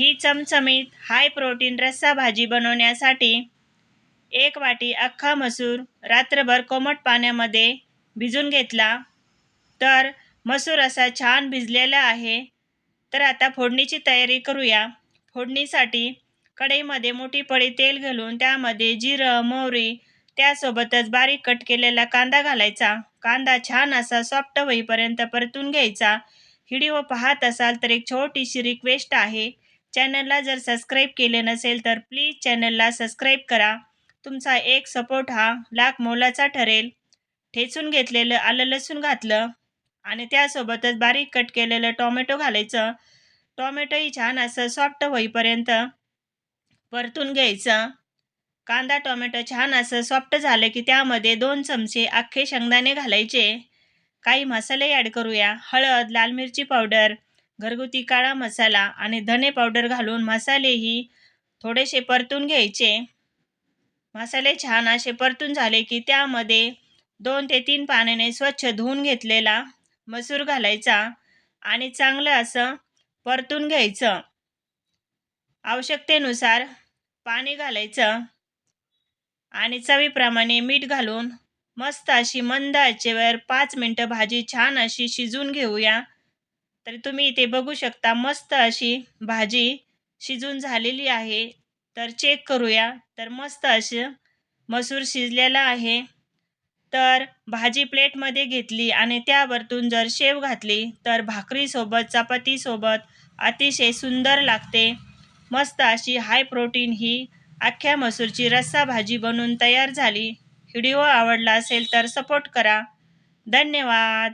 ही चमचमीत high protein रस्सा भाजी बनवण्यासाठी एक वाटी अख्खा मसूर रात्रभर कोमट पाण्यामध्ये भिजून घेतला. तर मसूर असा छान भिजलेला आहे. तर आता फोडणीची तयारी करूया. फोडणीसाठी कढईमध्ये मोठी पळी तेल घालून त्यामध्ये जिरं मोहरी त्यासोबतच बारीक कट केलेला कांदा घालायचा. कांदा छान असा सॉफ्ट होईपर्यंत परतून घ्यायचा. व्हिडिओ पाहत असाल तर एक छोटीशी रिक्वेस्ट आहे. चॅनलला जर सबस्क्राईब केले नसेल तर प्लीज चॅनलला सबस्क्राईब करा. तुमचा एक सपोर्ट हा लाख मोलाचा ठरेल. ठेचून घेतलेलं आलं लसूण घातलं आणि त्यासोबतच बारीक कट केलेलं टोमॅटो घालायचं. टोमॅटोही छान असं सॉफ्ट होईपर्यंत परतून घ्यायचं. कांदा टोमॅटो छान असं सॉफ्ट झालं की त्यामध्ये दोन चमचे अख्खे शेंगदाणे घालायचे. काही मसाले ॲड करूया. हळद लाल मिरची पावडर घरगुती काळा मसाला आणि धने पावडर घालून मसालेही थोडेसे परतून घ्यायचे. मसाले छान असे परतून झाले की त्यामध्ये दोन ते तीन पाण्याने स्वच्छ धुवून घेतलेला मसूर घालायचा आणि चांगलं असं परतून घ्यायचं. आवश्यकतेनुसार पाणी घालायचं आणि चवीप्रमाणे मीठ घालून मस्त अशी मंद आचेवर पाच मिनटं भाजी छान अशी शिजून घेऊया. तर तुम्ही इथे बघू शकता मस्त अशी भाजी शिजून झालेली आहे. तर चेक करूया. तर मस्त असं मसूर शिजलेला आहे. तर भाजी प्लेटमध्ये घेतली आणि त्यावरतून जर शेव घातली तर भाकरीसोबत चपातीसोबत अतिशय सुंदर लागते. मस्त अशी हाय प्रोटीन ही अख्ख्या मसूरची रस्सा भाजी बनवून तयार झाली. व्हिडिओ आवडला असेल तर सपोर्ट करा. धन्यवाद.